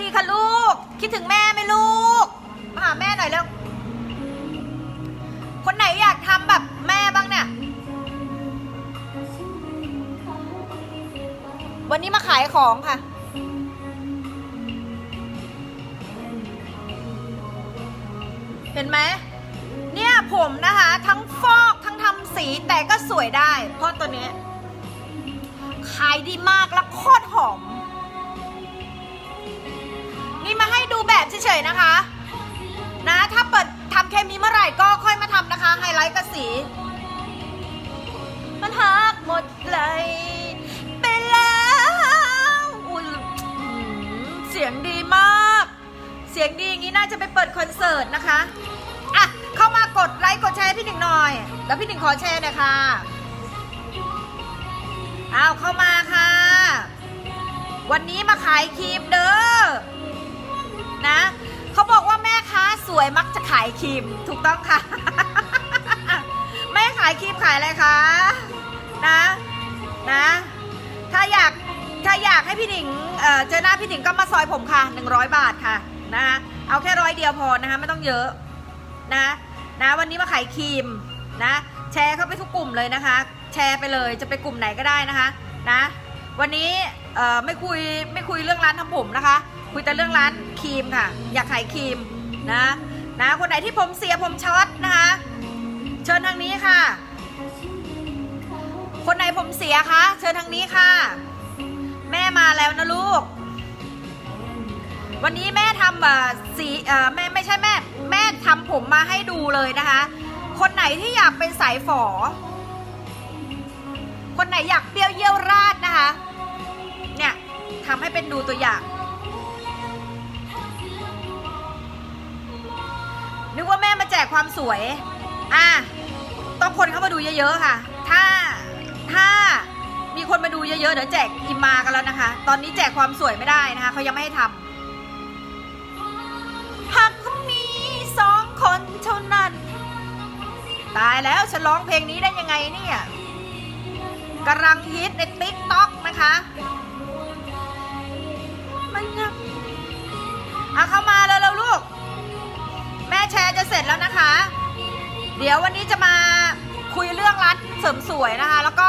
ดีค่ะลูก คิดถึงแม่ไหมลูก มาหาแม่หน่อยเร็วคนไหนอยากทำแบบแม่บ้างเนี่ย วันนี้มาขายของค่ะ เห็นไหม เนี่ยผมนะคะ ทั้งฟอกทั้งทำสีแต่ก็สวยได้ เพราะตัวนี้ ขายดีมากและโคตรหอม นี่มาให้ดูแบบเฉยๆนะคะ นะ ถ้าเปิดทำเคมีเมื่อไหร่ก็ค่อยมาทำนะคะ ไฮไลท์กับสี มันหักหมดเลยไปแล้วอุ้ยอื้อเสียงดีมาก เสียงดีอย่างนี้น่าจะไปเปิดคอนเสิร์ตนะคะอะเข้ามากดไลค์กดแชร์พี่หนึ่งหน่อย แล้วพี่หนึ่งขอแชร์หน่อยค่ะอ้าวเข้ามาค่ะ วันนี้มาขายครีมเด้อ นะ เขาบอกว่าแม่ค้าสวยมักจะขายครีมถูกต้องค่ะ แม่ขายครีมขายอะไรคะนะนะ ถ้าอยากถ้าอยากให้พี่หนิงเเจอหน้าพี่หนิงก็มาซอยผมค่ะ 100 บาทค่ะนะคะเอาแค่ร้อยเดียวพอนะคะไม่ต้องเยอะนะนะวันนี้มาขายครีมนะแชร์เข้าไปทุกกลุ่มเลยนะคะ แชร์ไปเลยจะไปกลุ่มไหนก็ได้นะคะนะวันนี้ไม่คุยไม่คุยเรื่องร้านทำผมนะคะ คุยแต่เรื่องร้านครีมค่ะ อยากขายครีมนะนะคนไหนที่ผมเสียผมช็อตนะคะเชิญทางนี้ค่ะ คนไหนผมเสียคะเชิญทางนี้ค่ะ แม่มาแล้วนะลูก วันนี้แม่ทำเอ่อสีเอ่อแม่ไม่ใช่แม่ แม่ทำผมมาให้ดูเลยนะคะ คนไหนที่อยากเป็นสายฝอ คนไหนอยากเปรี้ยวเยี่ยวราดนะคะ เนี่ยทำให้เป็นดูตัวอย่าง นึกว่าแม่มาแจกความสวย อะ ต้องคนเข้ามาดูเยอะๆค่ะ ถ้า ถ้ามีคนมาดูเยอะๆ เดี๋ยวแจกอิมมากันแล้วนะคะ ตอนนี้แจกความสวยไม่ได้นะคะ เขายังไม่ให้ทำหากมีสองคนเท่านั้น ตายแล้วฉันร้องเพลงนี้ได้ยังไงเนี่ยกำลังฮิตในติ๊กต็อกนะคะมันยังเอาเข้ามา เดี๋ยววันนี้จะมาคุยเรื่องร้านเสริมสวยนะคะ แล้วก็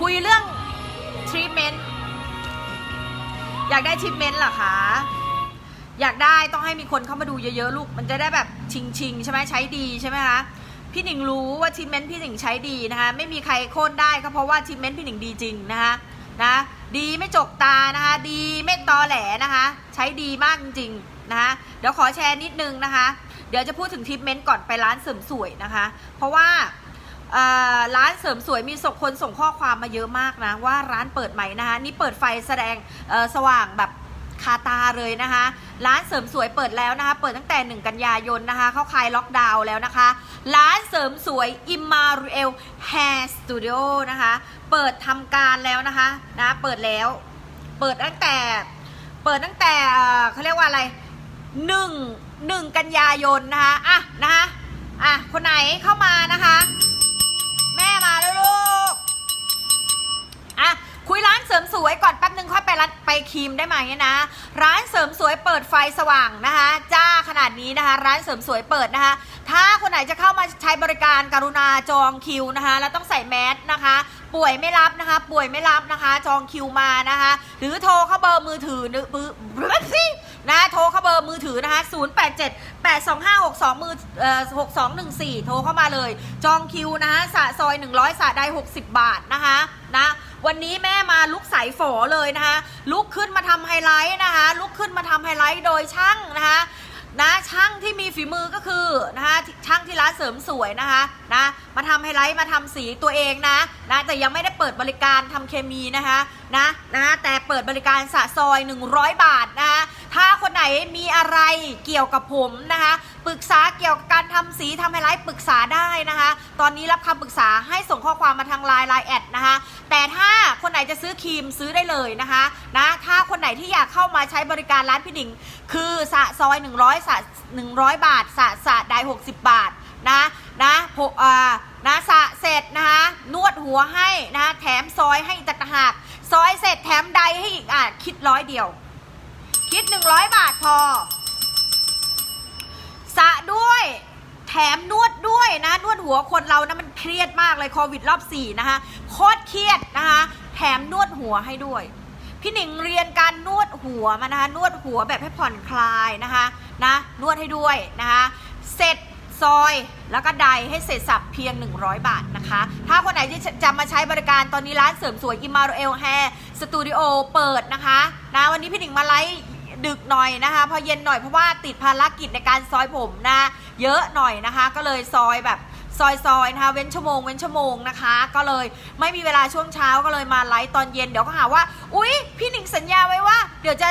คุยเรื่องทรีทเมนต์อยากได้ทรีทเมนต์เหรอคะอยากได้ต้องให้มีคนเข้ามาดูเยอะๆลูก มันจะได้แบบชิงๆใช่ไหมใช้ดีใช่ไหมคะพี่หนิงรู้ว่าทรีทเมนต์พี่หนิงใช้ดีนะคะ ไม่มีใครโค่นได้ก็เพราะว่าทรีทเมนต์พี่หนิงดีจริงนะคะนะ ดีไม่จกตานะคะ ดีไม่ตอแหลนะคะ ใช้ดีมากจริงๆ นะคะเดี๋ยวขอแชร์นิดนึงนะคะ เดี๋ยวจะพูดถึงทรีทเมนต์ก่อนไปร้านเสริมสวยนะคะ เพราะว่าร้านเสริมสวยมีส่งคนส่งข้อความมาเยอะมากนะว่าร้านเปิดใหม่นะคะนี่เปิดไฟแสดงสว่างแบบคาตาเลยนะคะ ร้านเสริมสวยเปิดแล้วนะคะ เปิดตั้งแต่ 1 กันยายนนะคะ เข้าคลายล็อกดาวน์แล้วนะคะ ร้านเสริมสวย i m m a r u e l Hair Studio นะคะ เปิดทำการแล้วนะคะนะเปิดแล้ว เปิดตั้งแต่เปิดตั้งแต่เขาเรียกว่าอะไร หนึ่งหนึ่งกันยายนนะคะอะนะคะอะคนไหนเข้ามานะคะ แม่มาแล้วลูกอะคุยร้านเสริมสวยก่อนแป๊บนึงค่อยไปร้านไปครีมได้ไหมนะ ร้านเสริมสวยเปิดไฟสว่างนะคะ จ้าขนาดนี้นะคะ ร้านเสริมสวยเปิดนะคะ ถ้าคนไหนจะเข้ามาใช้บริการกรุณาจองคิวนะคะ แล้วต้องใส่แมสนะคะ ป่วยไม่รับนะคะ ป่วยไม่รับนะคะ จองคิวมานะคะ หรือโทรเข้าเบอร์มือถือนึปือ นะโทรเข้าเบอร์มือถือนะคะ087 825 62มือเอ่อ6214 โทรเข้ามาเลย จองคิวนะคะสะซอย 100สะได้60 บาทนะคะนะวันนี้แม่มาลุกใสฝอเลยนะคะลุกขึ้นมาทำไฮไลท์นะคะลุกขึ้นมาทำไฮไลท์โดยช่างนะคะ นะช่างที่มีฝีมือก็คือนะคะช่างที่ร้านเสริมสวยนะคะนะมาทำไฮไลท์มาทำสีตัวเองนะนะแต่ยังไม่ได้เปิดบริการทำเคมีนะคะนะนะแต่เปิดบริการสะซอย 100 บาทนะคะถ้าคนไหนมีอะไรเกี่ยวกับผมนะคะปรึกษาเกี่ยวกับการทำสีทำไฮไลท์ปรึกษาได้นะคะ ตอนนี้รับคำปรึกษาให้ส่งข้อความมาทางไลน์ไลน์แอดนะคะ แต่ถ้าคนไหนจะซื้อครีมซื้อได้เลยนะคะนะถ้าคนไหนที่อยากเข้ามาใช้บริการร้านพี่หนิงคือสะซอย 100สะ100 บาท สะสะได้ 60 บาทนะนะโพอ่านะสะเสร็จนะคะนวดหัวให้นะแถมซอยให้อีกต่างหากซอยเสร็จแถมใดให้อีกอะคิดร้อยเดียว คิด 100 บาทพอสะด้วยแถมนวด นะนวดหัวคนเรานะมันเครียดมากเลยโควิดรอบสี่นะคะโคตรเครียดนะคะแถมนวดหัวให้ด้วย พี่หนิงเรียนการนวดหัวมานะคะนวดหัวแบบให้ผ่อนคลายนะคะนะนวดให้ด้วยนะคะเสร็จซอยแล้วก็ใดให้เสร็จสับเพียง 100 บาทนะคะ ถ้าคนไหนที่จะมาใช้บริการตอนนี้ร้านเสริมสวยอิมาโรเอลแฮสตูดิโอเปิดนะคะนะวันนี้พี่หนิงมาไลฟ์ ดึกหน่อยนะคะ พอเย็นหน่อยเพราะว่าติดภารกิจในการซอยผมนะ เยอะหน่อยนะคะ ก็เลยซอยแบบซอยซอยๆนะคะเว้นชั่วโมงเว้นชั่วโมงนะคะ ก็เลยไม่มีเวลาช่วงเช้าก็เลยมาไลฟ์ตอนเย็นเดี๋ยวก็หาว่า อุ๊ย พี่หนิงสัญญาไว้ว่า เดี๋ยวจะ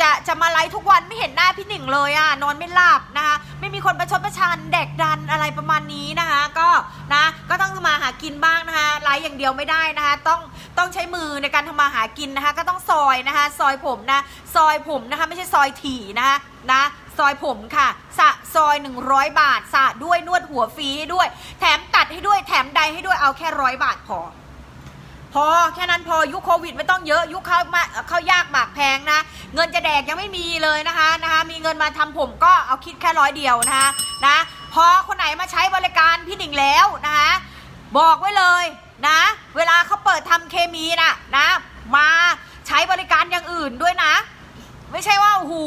จะจะมาไลฟ์ทุกวันไม่เห็นหน้าพี่หนิงเลยอะนอนไม่หลับนะคะ ไม่มีคนประชดประชันแดกดันอะไรประมาณนี้นะคะ ก็นะก็ต้องมาหากินบ้างนะคะไลฟ์อย่างเดียวไม่ได้นะคะ ต้องต้องใช้มือในการทำมาหากินนะคะ ก็ต้องซอยนะคะ ซอยผมนะ ซอยผมนะคะ ไม่ใช่ซอยถี่นะคะนะซอยผมค่ะ สะซอย 100 บาท สะด้วยนวดหัวฟรีให้ด้วย แถมตัดให้ด้วยแถมใดให้ด้วยเอาแค่ร้อยบาทพอ พอแค่นั้นพอยุคโควิดไม่ต้องเยอะยุคเข้ามาเข้ายากหมากแพงนะ เงินจะแดกยังไม่มีเลยนะคะนะคะ มีเงินมาทำผมก็เอาคิดแค่ร้อยเดียวนะคะนะพอคนไหนมาใช้บริการพี่หนิงแล้วนะคะบอกไว้เลยนะ เวลาเขาเปิดทำเคมีนะนะ มาใช้บริการอย่างอื่นด้วยนะ ไม่ใช่ว่าหู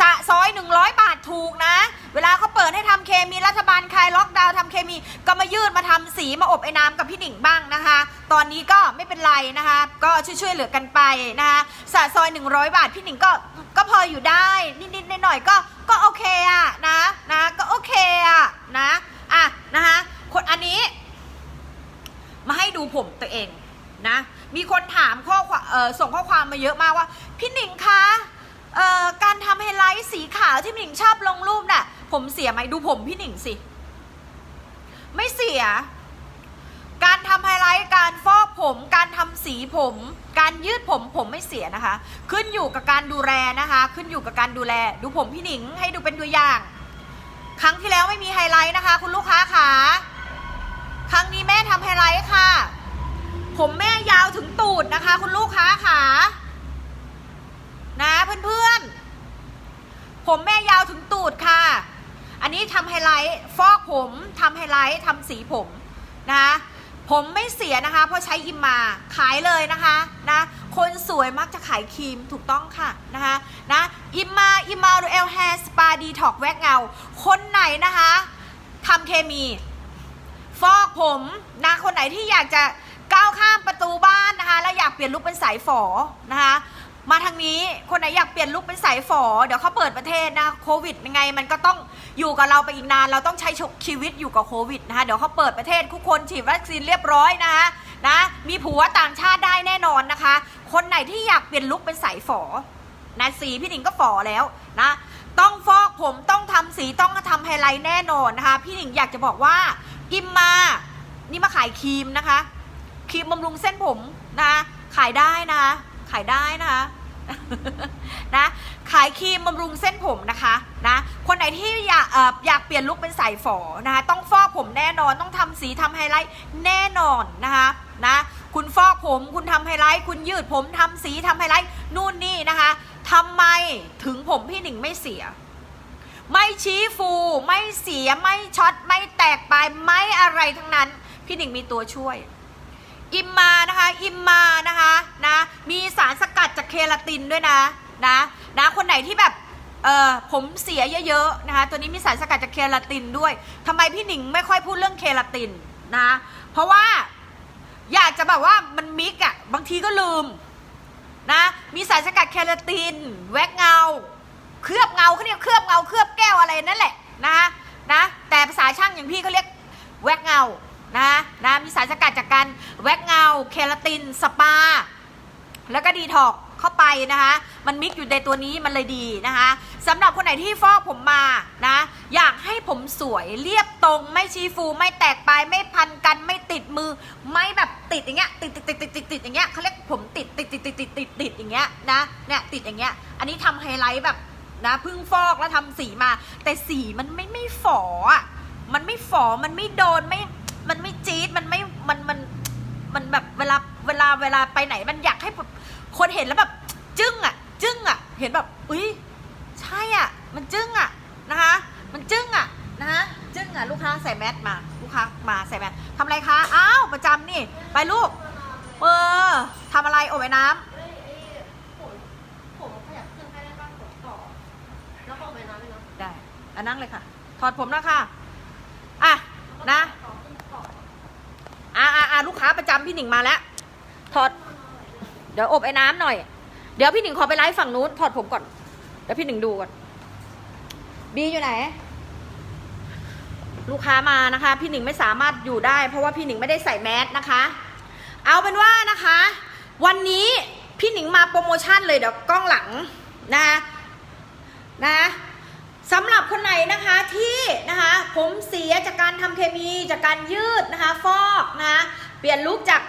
สะซอย 100 บาทถูกนะ เวลาเขาเปิดให้ทำเคมีรัฐบาลคลายล็อกดาวน์ทำเคมี ก็มายืดมาทำสีมาอบไอ้น้ำกับพี่หนิงบ้างนะคะ ตอนนี้ก็ไม่เป็นไรนะคะ ก็ช่วยๆเหลือกันไปนะคะสะซอย 100 บาทพี่หนิงก็ก็พออยู่ได้นิดๆหน่อยๆก็ก็โอเคอะนะนะก็โอเคอะนะอะนะคะคนอันนี้ มาให้ดูผมตัวเองนะมีคนถามข้อความเอ่อส่งข้อความมาเยอะมากว่า พี่หนิงคะ ไลท์สีขาวที่พี่หนิงชอบลงรูปน่ะ ผมเสียไหมดูผมพี่หนิงสิ ไม่เสีย การทำไฮไลท์การฟอกผม การทำสีผม การยืดผมผมไม่เสียนะคะ ขึ้นอยู่กับการดูแลนะคะ ขึ้นอยู่กับการดูแล ดูผมพี่หนิงให้ดูเป็นตัวอย่าง ครั้งที่แล้วไม่มีไฮไลท์นะคะ คุณลูกค้าขาครั้งนี้แม่ทำไฮไลท์ค่ะ ผมแม่ยาวถึงตูดนะคะ คุณลูกค้าขานะเพื่อนๆ ผมแม่ยาวถึงตูดค่ะ อันนี้ทำไฮไลท์ฟอกผมทำไฮไลท์ทำสีผมนะคะผมไม่เสียนะคะ เพราะใช้อิมมาขายเลยนะคะนะคนสวยมักจะขายครีมถูกต้องค่ะนะคะนะอิมมาอิมมาเอลแฮสปาดีท็อกแวกเงา คนไหนนะคะทำเคมี ฟอกผมนะคนไหนที่อยากจะก้าวข้ามประตูบ้านนะคะ แล้วอยากเปลี่ยนลุคเป็นสายฝอนะคะ มาทางนี้คนไหนอยากเปลี่ยนลุคเป็นสายฝอ เดี๋ยวเขาเปิดประเทศนะโควิดยังไง มันก็ต้องอยู่กับเราไปอีกนาน เราต้องใช้ชีวิตอยู่กับโควิดนะคะเดี๋ยวเขาเปิดประเทศทุกคนฉีดวัคซีนเรียบร้อยนะคะนะมีผัวต่างชาติได้แน่นอนนะคะ คนไหนที่อยากเปลี่ยนลุคเป็นสายฝอนะสีพี่หนิงก็ฝอแล้วนะต้องฟอกผมต้องทำสีต้องทำไฮไลท์แน่นอนนะคะ พี่หนิงอยากจะบอกว่าอิมมานี่มาขายครีมนะคะครีมบำรุงเส้นผมนะขายได้นะ ขายได้นะคะนะขายครีมบำรุงเส้นผมนะคะนะคนไหนที่อยากเอ่ออยากเปลี่ยนลุคเป็นสายฝอนะคะต้องฟอกผมแน่นอนต้องทำสีทำไฮไลท์แน่นอนนะคะนะคุณฟอกผมคุณทำไฮไลท์คุณยืดผมทำสีทำไฮไลท์นู่นนี่นะคะทำไมถึงผมพี่หนิงไม่เสีย ไม่ชี้ฟูไม่เสียไม่ช็อตไม่แตกปลายไม่อะไรทั้งนั้น พี่หนิงมีตัวช่วย อิมมานะคะ อิมมานะคะนะมีสารสกัดจากเคลาตินด้วยนะนะนะคนไหนที่แบบเออผมเสียเยอะๆนะคะตัวนี้มีสารสกัดจากเคลาตินด้วยทำไมพี่หนิงไม่ค่อยพูดเรื่องเคลาตินนะเพราะว่าอยากจะแบบว่ามันมิกอะบางทีก็ลืมนะมีสารสกัดเคลาติน แวกเงา เคลือบเงาเขาเรียกเคลือบเงาเคลือบแก้วอะไรนั่นแหละนะคะนะแต่ภาษาช่างอย่างพี่เขาเรียกแวกเงา นะนะมีสารสกัดจากการแว็กเงา เคลาติน สปา แล้วก็ดีท็อกเข้าไปนะคะ มันมิกอยู่ในตัวนี้มันเลยดีนะคะสำหรับคนไหนที่ฟอกผมมานะ อยากให้ผมสวยเรียบตรงไม่ชี้ฟู ไม่แตกปลายไม่พันกันไม่ติดมือ ไม่แบบติดอย่างเงี้ยติดติดติดติดติดติดอย่างเงี้ยเขาเรียกผมติดติดติดติดติดติดติดอย่างเงี้ยนะเนี่ยติดอย่างเงี้ย อันนี้ทำไฮไลท์แบบนะพิ่งฟอกแล้วทำสีมา แต่สีมันไม่ไม่ฝออะมันไม่ฝอมันไม่โดนไม่ มันไม่จี๊ดมันไม่มันมันมันแบบเวลาเวลาเวลาไปไหนมันอยากให้คนเห็นแล้วแบบจึ้งอะ จึ้งอะ เห็นแบบอุ้ยใช่อะ มันจึ้งอะนะคะ มันจึ้งอะนะคะจึ้งอะลูกค้าใส่แมสมาลูกค้ามาใส่แมสทำอะไรคะอ้าวประจำนี่ไปลูกเออทำอะไรอบไอ้น้ำได้อะนั่งเลยค่ะ ถอดผมนะคะอะ นะ อะอะอะลูกค้าประจำพี่หนิงมาแล้วถอด เดี๋ยวอบไอ้น้ำหน่อย เดี๋ยวพี่หนิงขอไปไลฟ์ฝั่งนู้นถอดผมก่อน เดี๋ยวพี่หนิงดูก่อน บีอยู่ไหน ลูกค้ามานะคะ พี่หนิงไม่สามารถอยู่ได้ เพราะว่าพี่หนิงไม่ได้ใส่แมสนะคะ เอาเป็นว่านะคะ วันนี้พี่หนิงมาโปรโมชั่นเลยเดี๋ยวกล้องหลังนะนะสำหรับคนไหนนะคะที่นะคะผมเสียจากการทำเคมีจากการยืดนะคะ ฟอกนะ ลี่ยนลุกจาก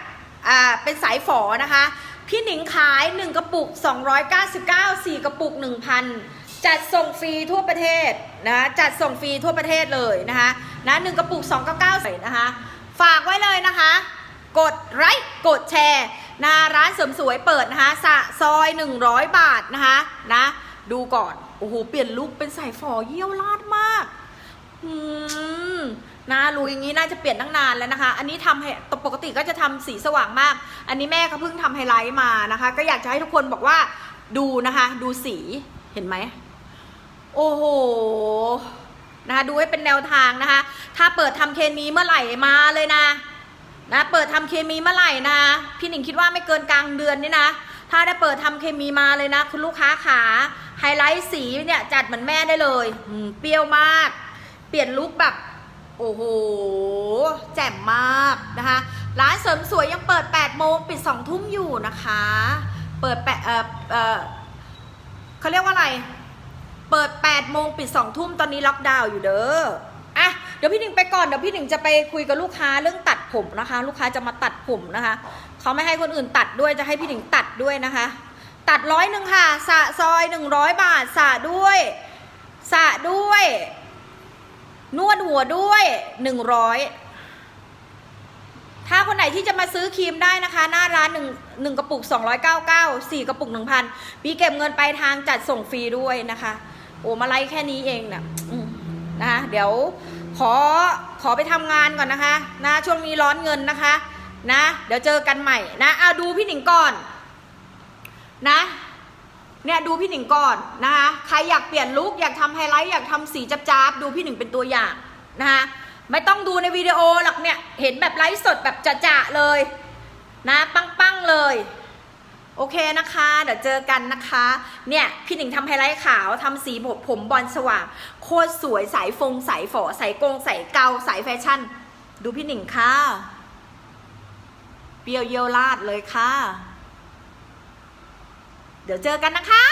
อ่าเป็นสายฝอนะคะ พี่หนิงขาย 1 กระปุก 299 4 กระปุก 1,000 จัดส่งฟรีทั่วประเทศนะจัดส่งฟรีทั่วประเทศเลยนะคะนะหนึ่งกระปุก 299ใส่นะคะ ฝากไว้เลยนะคะ กดไลค์กดแชร์นะร้านเสริมสวยเปิดนะคะสะซอย 100 บาทนะคะนะดูก่อน โอ้โห เปลี่ยนลุคเป็นสายฝอเยี่ยวลาดมากอืม นะรู้อย่างนี้น่าจะเปลี่ยนตั้งนานแล้วนะคะ อันนี้ทำให้ปกติก็จะทำสีสว่างมาก อันนี้แม่เขาเพิ่งทำไฮไลท์มานะคะ ก็อยากจะให้ทุกคนบอกว่าดูนะคะ ดูสีเห็นไหมโอ้โหนะคะดูให้เป็นแนวทางนะคะ ถ้าเปิดทำเคมีเมื่อไหร่มาเลยนะนะเปิดทำเคมีเมื่อไหร่นะพี่หนิงคิดว่าไม่เกินกลางเดือนนี่นะ ถ้าได้เปิดทำเคมีมาเลยนะ คุณลูกค้าขาไฮไลท์สีเนี่ยจัดเหมือนแม่ได้เลยอืเปรี้ยวมาก เปลี่ยนลุคแบบ โอ้โห แจ่มมากนะคะ ร้านเสริมสวยยังเปิด 8 โมงปิด 2 ทุ่มอยู่นะคะ เปิดแปดเออเออเขาเรียกว่าอะไร เปิด 8 โมงปิด 2 ทุ่มตอนนี้ล็อกดาวน์อยู่เด้ออะเดี๋ยวพี่หนึ่งไปก่อน เดี๋ยวพี่หนึ่งจะไปคุยกับลูกค้าเรื่องตัดผมนะคะ ลูกค้าจะมาตัดผมนะคะ เขาไม่ให้คนอื่นตัดด้วยจะให้พี่หนึ่งตัดด้วยนะคะ ตัดร้อยหนึ่งค่ะ สะซอยหนึ่งร้อยบาท สะด้วย สะด้วย นวดหัวด้วยหนึ่งร้อยถ้าคนไหนที่จะมาซื้อครีมได้นะคะ หน้าร้านหนึ่งหนึ่งกระปุก 299 4 กระปุก 1,000มีเก็บเงินปลายทางจัดส่งฟรีด้วยนะคะ โอ้มาไล่แค่นี้เองนะอืมนะคะเดี๋ยวขอขอไปทำงานก่อนนะคะนะช่วงนี้ร้อนเงินนะคะ นะ เดี๋ยวเจอกันใหม่นะเอาดูพี่หนิงก่อน นะ เนี่ยดูพี่หนิงก่อนนะคะใครอยากเปลี่ยนลุคอยากทำไฮไลท์อยากทำสีจับๆดูพี่หนิงเป็นตัวอย่างนะคะไม่ต้องดูในวิดีโอหรอกเนี่ยเห็นแบบไลฟ์สดแบบจะๆเลยนะปังๆเลยโอเคนะคะ เดี๋ยวเจอกันนะคะ เนี่ย พี่หนิงทำไฮไลท์ขาวทำสีผมผมบอลสว่าง โคตรสวย สายฟง สายฝอสายโกง สายเกา สายแฟชั่น ดูพี่หนิงค่ะ เปรียวเยลาดเลยค่ะ เดี๋ยวเจอกันนะคะ